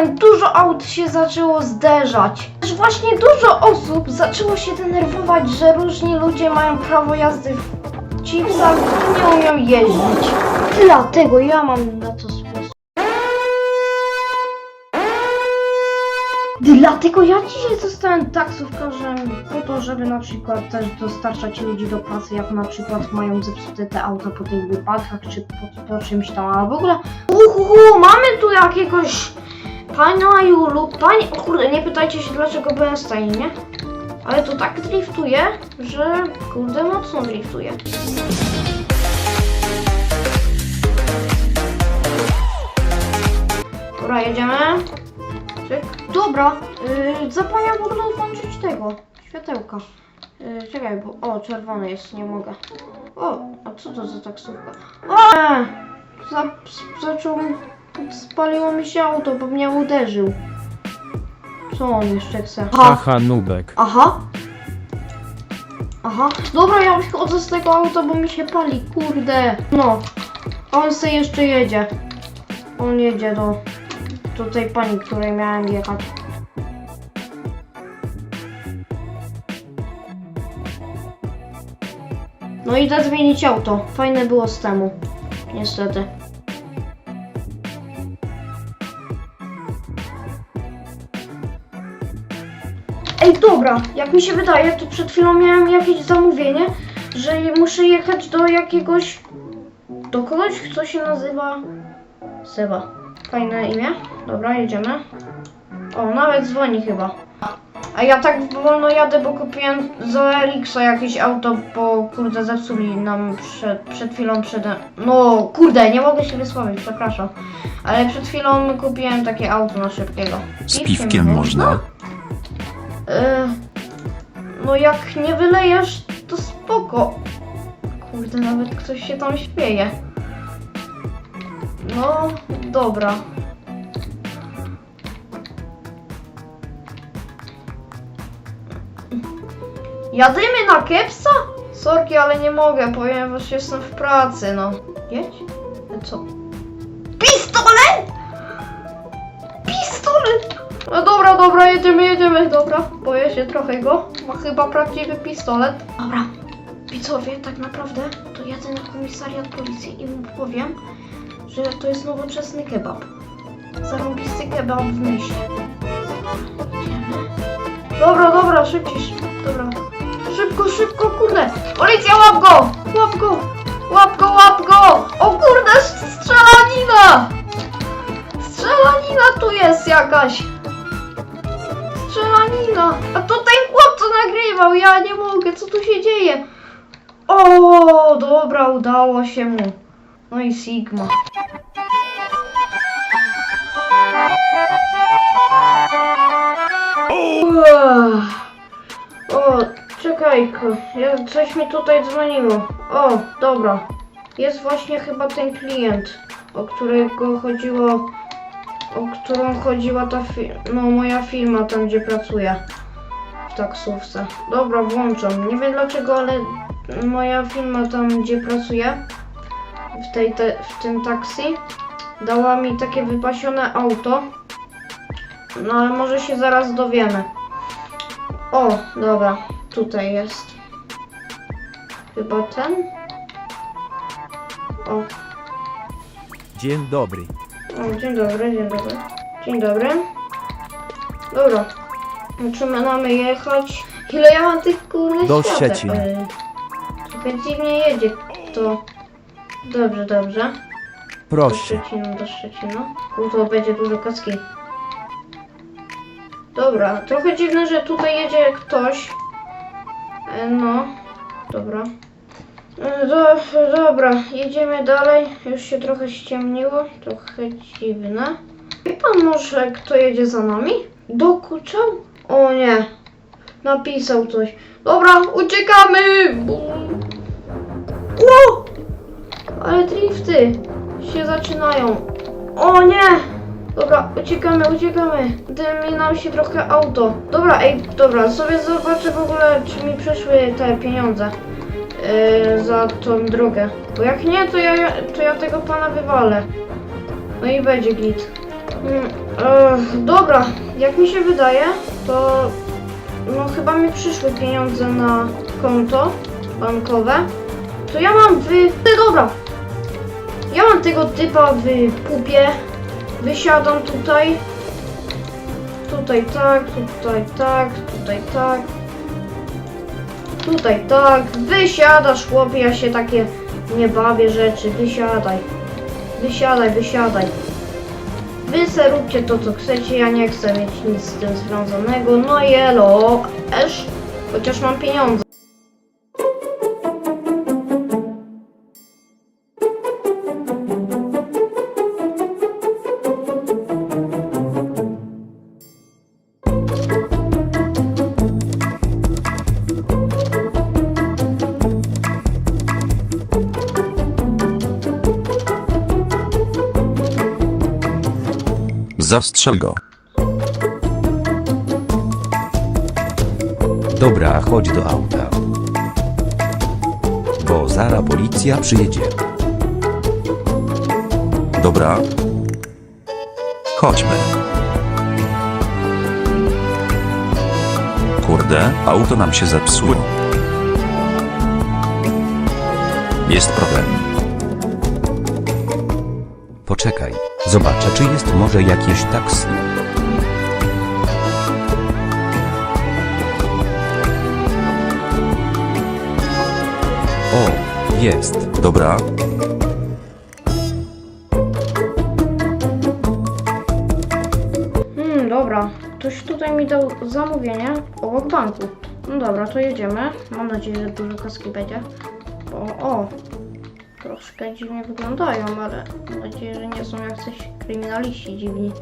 powiem, dużo aut się zaczęło zderzać. Też właśnie dużo osób zaczęło się denerwować, że różni ludzie mają prawo jazdy w chipsach i nie umieją jeździć. Dlatego ja mam na to sposób. Dlatego ja dzisiaj zostałem taksówkarzem po to, żeby na przykład też dostarczać ludzi do pracy, jak na przykład mają zepsute te auta po tych wypadkach, czy po, po czymś tam, a w ogóle uhuhu, mamy tu jakiegoś pana Julu, pani, o kurde, nie pytajcie się dlaczego byłem w stajni, nie? Ale to tak driftuje, że kurde mocno driftuje. Dobra, jedziemy. Cyk. Dobra, yy, zapomniałam w ogóle włączyć tego, światełka. Yy, czekaj, bo... O, czerwony jest, nie mogę. O, a co to za taksówka? O! E, za, zaczął... Spaliło mi się auto, bo mnie uderzył. Co on jeszcze chce? Haha, nubek. Aha. Aha. Dobra, ja wychodzę z tego auta, bo mi się pali, kurde. No. A on se jeszcze jedzie. On jedzie do, do tej pani, której miałem jechać. No idę zmienić auto. Fajne było z temu. Niestety. Dobra, jak mi się wydaje, to przed chwilą miałem jakieś zamówienie, że muszę jechać do jakiegoś. do kogoś, kto się nazywa. Seba. Fajne imię. Dobra, jedziemy. O, nawet dzwoni chyba. A ja tak wolno jadę, bo kupiłem za Elixa jakieś auto, bo kurde zepsuli nam przed, przed chwilą przede... No kurde, nie mogę się wysłowić, przepraszam. Ale przed chwilą kupiłem takie auto na szybkiego. Z piwkiem można? No jak nie wylejesz, to spoko. Kurde, nawet ktoś się tam śmieje. No, dobra. Jadymy na kepsa? Sorki, ale nie mogę, ponieważ jestem w pracy, no. Jedź? Co? Pistolet! No dobra, dobra, jedziemy, jedziemy, dobra. Boję się trochę go. Ma chyba prawdziwy pistolet. Dobra, widzowie, tak naprawdę to jadę na komisariat policji i mu powiem, że to jest nowoczesny kebab. Zarąbisty kebab w mieście. Dobra, dobra, szybciej, szy- dobra. Szybko, szybko, kurde! Policja, łap go! Łap go! Łap go, łap go! O kurde, strzelanina! Strzelanina tu jest jakaś! Strzelanina! A to ten chłop co nagrywał, ja nie mogę, co tu się dzieje? O, dobra, udało się mu. No i Sigma. O, czekajko, ja, coś mi tutaj dzwoniło. O, dobra. Jest właśnie chyba ten klient, o którego chodziło o którą chodziła ta no moja firma tam gdzie pracuję w taksówce. Dobra, włączam. Nie wiem dlaczego, ale moja firma tam gdzie pracuję w tej te, w tym taksi dała mi takie wypasione auto. No ale może się zaraz dowiemy. O, dobra, tutaj jest. Chyba ten. O, Dzień dobry. O, dzień dobry, dzień dobry. Dzień dobry. Dobra. Czy my mamy jechać? Ile ja mam tych kurde Do świateł? Szczecina. Y, Trochę dziwnie jedzie to. Dobrze, dobrze. Do Proszę. Szczecina, do Szczecina. Tu będzie dużo kaski. Dobra, trochę dziwne, że tutaj jedzie ktoś. E, No, dobra. Do, dobra, jedziemy dalej. Już się trochę ściemniło. Trochę dziwne. Wie pan może, kto jedzie za nami? Dokuczał? O nie. Napisał coś. Dobra, uciekamy! Ło! Ale drifty się zaczynają. O nie! Dobra, uciekamy, uciekamy. Dymi nam się trochę auto. Dobra, ej, dobra, sobie zobaczę w ogóle, czy mi przyszły te pieniądze yy, za tą drogę. Bo jak nie, to ja, to ja tego pana wywalę. No i będzie git. Mm, e, dobra, jak mi się wydaje, to no chyba mi przyszły pieniądze na konto bankowe. To ja mam w... Ty, dobra. Ja mam tego typa w pupie. Wysiadam tutaj. Tutaj tak, tutaj tak, tutaj tak. Tutaj tak. Wysiadasz chłopie, ja się takie nie bawię rzeczy. Wysiadaj. Wysiadaj, wysiadaj. Wy se róbcie to co chcecie, ja nie chcę mieć nic z tym związanego. No jelo, esz, chociaż mam pieniądze. Zastrzel go. Dobra, chodź do auta. Bo zara policja przyjedzie. Dobra. Chodźmy. Kurde, auto nam się zepsuło. Jest problem. Poczekaj, zobaczę czy jest może jakieś taksi. O, jest. Dobra, Hmm, dobra. Ktoś tutaj mi dał zamówienie obok banku. No dobra, to jedziemy. Mam nadzieję, że dużo kaski będzie. Bo, o, troszkę dziwnie wyglądają, ale mam nadzieję, że nie są jacyś kryminaliści dziwni.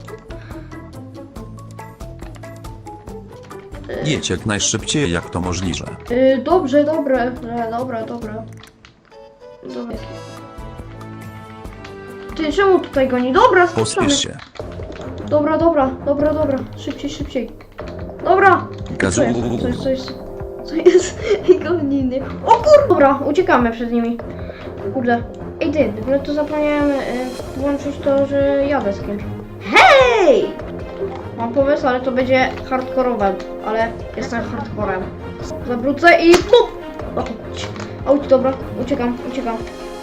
jedź jak najszybciej jak to możliwe. Yy, dobrze, dobre, e, dobra, dobra. Dobra. Ty, czemu tutaj goni? Dobra, spuszczamy. Pospiesz się. Dobra, dobra, dobra, dobra. Szybciej, szybciej. Dobra. Gazu. Co jest, co jest, co jest, co jest? Goniny. O kur... Dobra, uciekamy przed nimi. Kurde. Ej ty, w ogóle to zapomniałem y, włączyć to, że jadę z kimś. Hej! Mam pomysł, ale to będzie hardkorowe, ale jestem hardcorem. Zawrócę i ci- Auć, dobra, uciekam, uciekam.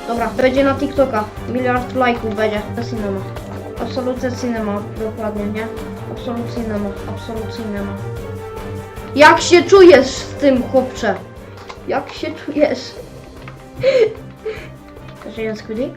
Dobra, będzie na TikToka. Miliard lajków będzie. Cinema. Absolutnie cinema, dokładnie, nie? Absolutnie cinema, absolutnie cinema. Jak się czujesz z tym, chłopcze? Jak się czujesz? Żyję Squiddy?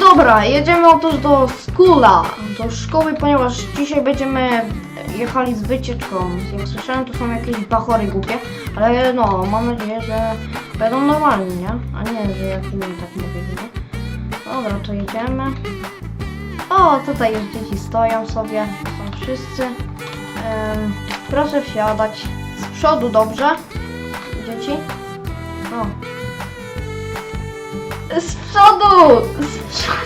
Dobra, jedziemy otóż do skula, do szkoły, ponieważ dzisiaj będziemy jechali z wycieczką. Jak słyszałem, to są jakieś bachory głupie, ale no, mam nadzieję, że będą normalni, nie? A nie, że jak inni tak mówili, nie? Dobra, to jedziemy. O, tutaj już dzieci stoją sobie, są wszyscy. Em, proszę wsiadać. Z przodu dobrze. Dzieci. O, z przodu! Z przodu!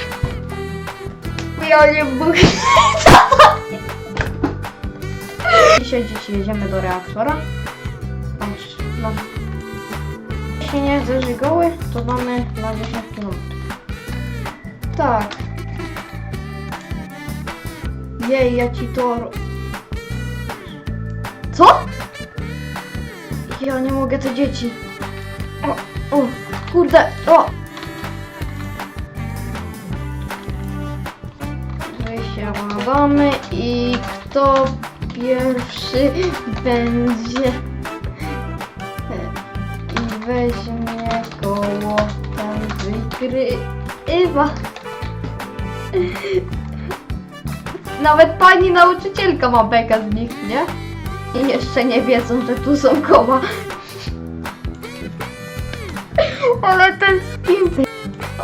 Ja nie mogę. Dzisiaj dzieci jedziemy do reaktora. No. Jeśli nie ze żygoły, to mamy na 10 km. Tak. Jej, ja ci to... Co? Ja nie mogę, te dzieci. O, o, kurde, o! Wysiadamy i kto pierwszy będzie i weźmie koło ten wygrywa. Nawet pani nauczycielka ma beka z nich, nie? I jeszcze nie wiedzą, że tu są koła. Ale ten skin...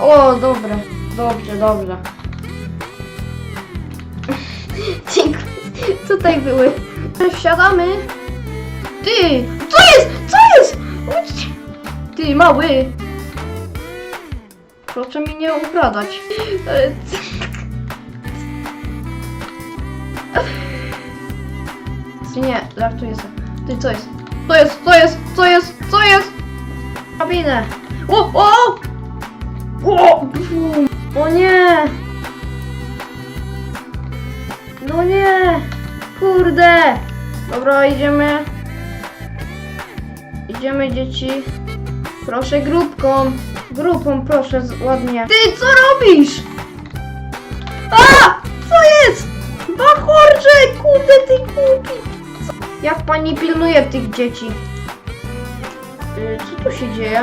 O, dobra. Dobrze, dobrze. Tutaj były. Wsiadamy. Ty! Co jest? Co jest? Ty, mały! Proszę mi nie ukradać. Nie, żartuję sobie. Ty, co jest? Co jest? Co jest? Co jest? Co jest? Kabinę. O, o! O! Bum. O nie! No nie! Kurde! Dobra, idziemy. Idziemy, dzieci. Proszę grupką. Grupą, proszę, ładnie. Ty, co robisz? A! Co jest? Bachorze! Kurde, ty głupi! Jak pani pilnuje tych dzieci? Y, co tu się dzieje?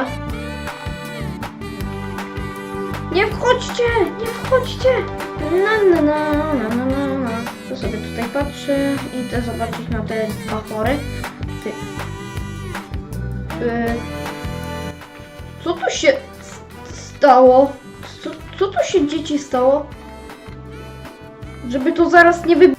Nie wchodźcie! Nie wchodźcie! Na, na, na, na, na. To sobie tutaj patrzę. Idę zobaczyć na te bachory. Ty. Y, co tu się stało? Co, co tu się dzieci stało? Żeby to zaraz nie wy...